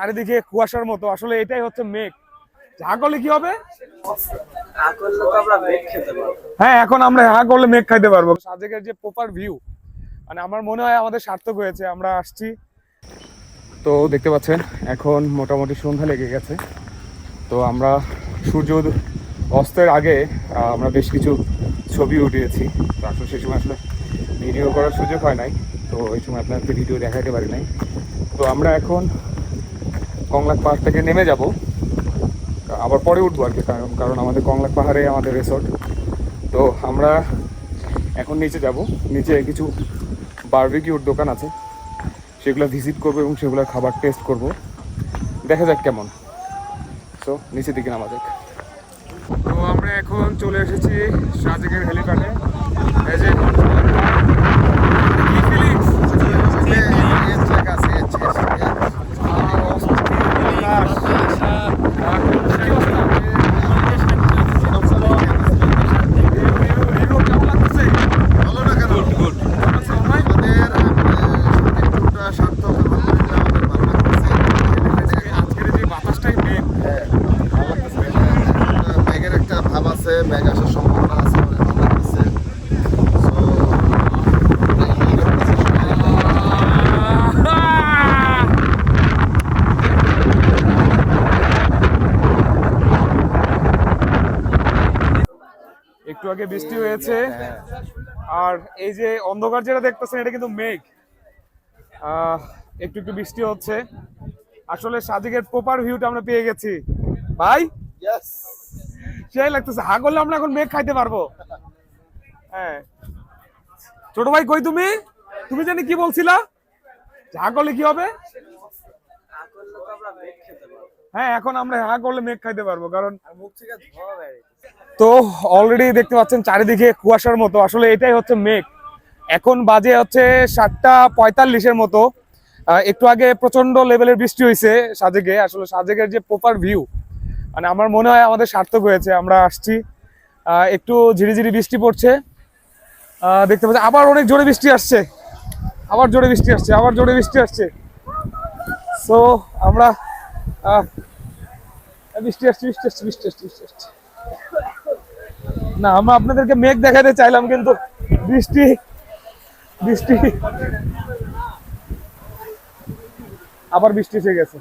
চারিদিকে কুয়াশার মতো। আসলে এটাই হচ্ছে মেঘ। যা করলে কি হবে? হ্যাঁ এখন আমরা হ্যাঁ করলে মেঘ খাইতে পারব। সাজেকের যে প্রপার ভিউ মানে আমার মনে হয় আমাদের সার্থক হয়েছে। আমরা আসছি। তো দেখতে পাচ্ছেন, এখন মোটামুটি সন্ধ্যা লেগে গেছে। তো আমরা সূর্য অস্তের আগে আমরা বেশ কিছু ছবি উঠিয়েছি। তো আসলে সেই সময় আসলে ভিডিও করার সুযোগ হয় নাই। তো এই সময় আপনাদেরকে ভিডিও দেখাতে পারি নাই। তো আমরা এখন কংলাক পাহাড় থেকে নেমে যাব। আবার পরে উঠবো আর কি, কারণ কারণ আমাদের কংলাক পাহাড়ে আমাদের রিসোর্ট তো আমরা এখন নিচে যাব। নিচে কিছু বার্বিকিউর দোকান আছে। সেগুলো ভিজিট করব এবং সেগুলোর খাবার টেস্ট করব। দেখা যাক কেমন। সো নিচের দিকে নামা যাক। তো আমরা এখন চলে এসেছি সাজেকের হেলিপ্যাডে এই কি feelings? আকাশ। আর কি অবস্থা? Hero কেমন লাগতেছে? আচ্ছা, ভাই? আজকের যে বাতাসটাই মেন একটা ভাব আছে, মেঘ আসার সম্ভাবনা আছে একটু আগে বৃষ্টি হয়েছে। আর এই যে অন্ধকার যেটা দেখতেছেন, এটা কিন্তু মেঘ। একটু একটু বৃষ্টি হচ্ছে। আসলে সাদিকের প্রপার ভিউটা আমরা পেয়ে গেছি। ভাই? সেই লাগতেছে হা করলে আমরা এখন মেঘ খাইতে পারব। হ্যাঁ। ছোট ভাই কই তুমি? তুমি জানি কি বলছিলা? হা করলে কি হবে? হ্যাঁ এখন আমরা হা করলে মেঘ খাইতে পারব কারণ তো অলরেডি দেখতে পাচ্ছেন চারিদিকে কুয়াশার মতো। আসলে এটাই হচ্ছে মেঘ। এখন বাজে হচ্ছে সাতটা পঁয়তাল্লিশের মতো। একটু আগে প্রচণ্ড লেভেলের বৃষ্টি হয়েছে সাজেকে। আসলে সাজেকের যে প্রপার ভিউ মানে আমার মনে হয় আমাদের সার্থক হয়েছে, আমরা আসছি। একটু ঝিরিঝিরি বৃষ্টি পড়ছে। দেখতে পাচ্ছি, আবার অনেক জোরে বৃষ্টি আসছে। আবার জোরে বৃষ্টি আসছে, আবার জোরে বৃষ্টি আসছে। সো আমরা বৃষ্টি আসছে বৃষ্টি আসছে বৃষ্টি আসছে বৃষ্টি আসছে। না, আমরা আপনাদেরকে মেঘ দেখাতে চাইলাম, কিন্তু বৃষ্টি বৃষ্টি। আবার বৃষ্টি এসে গেছে।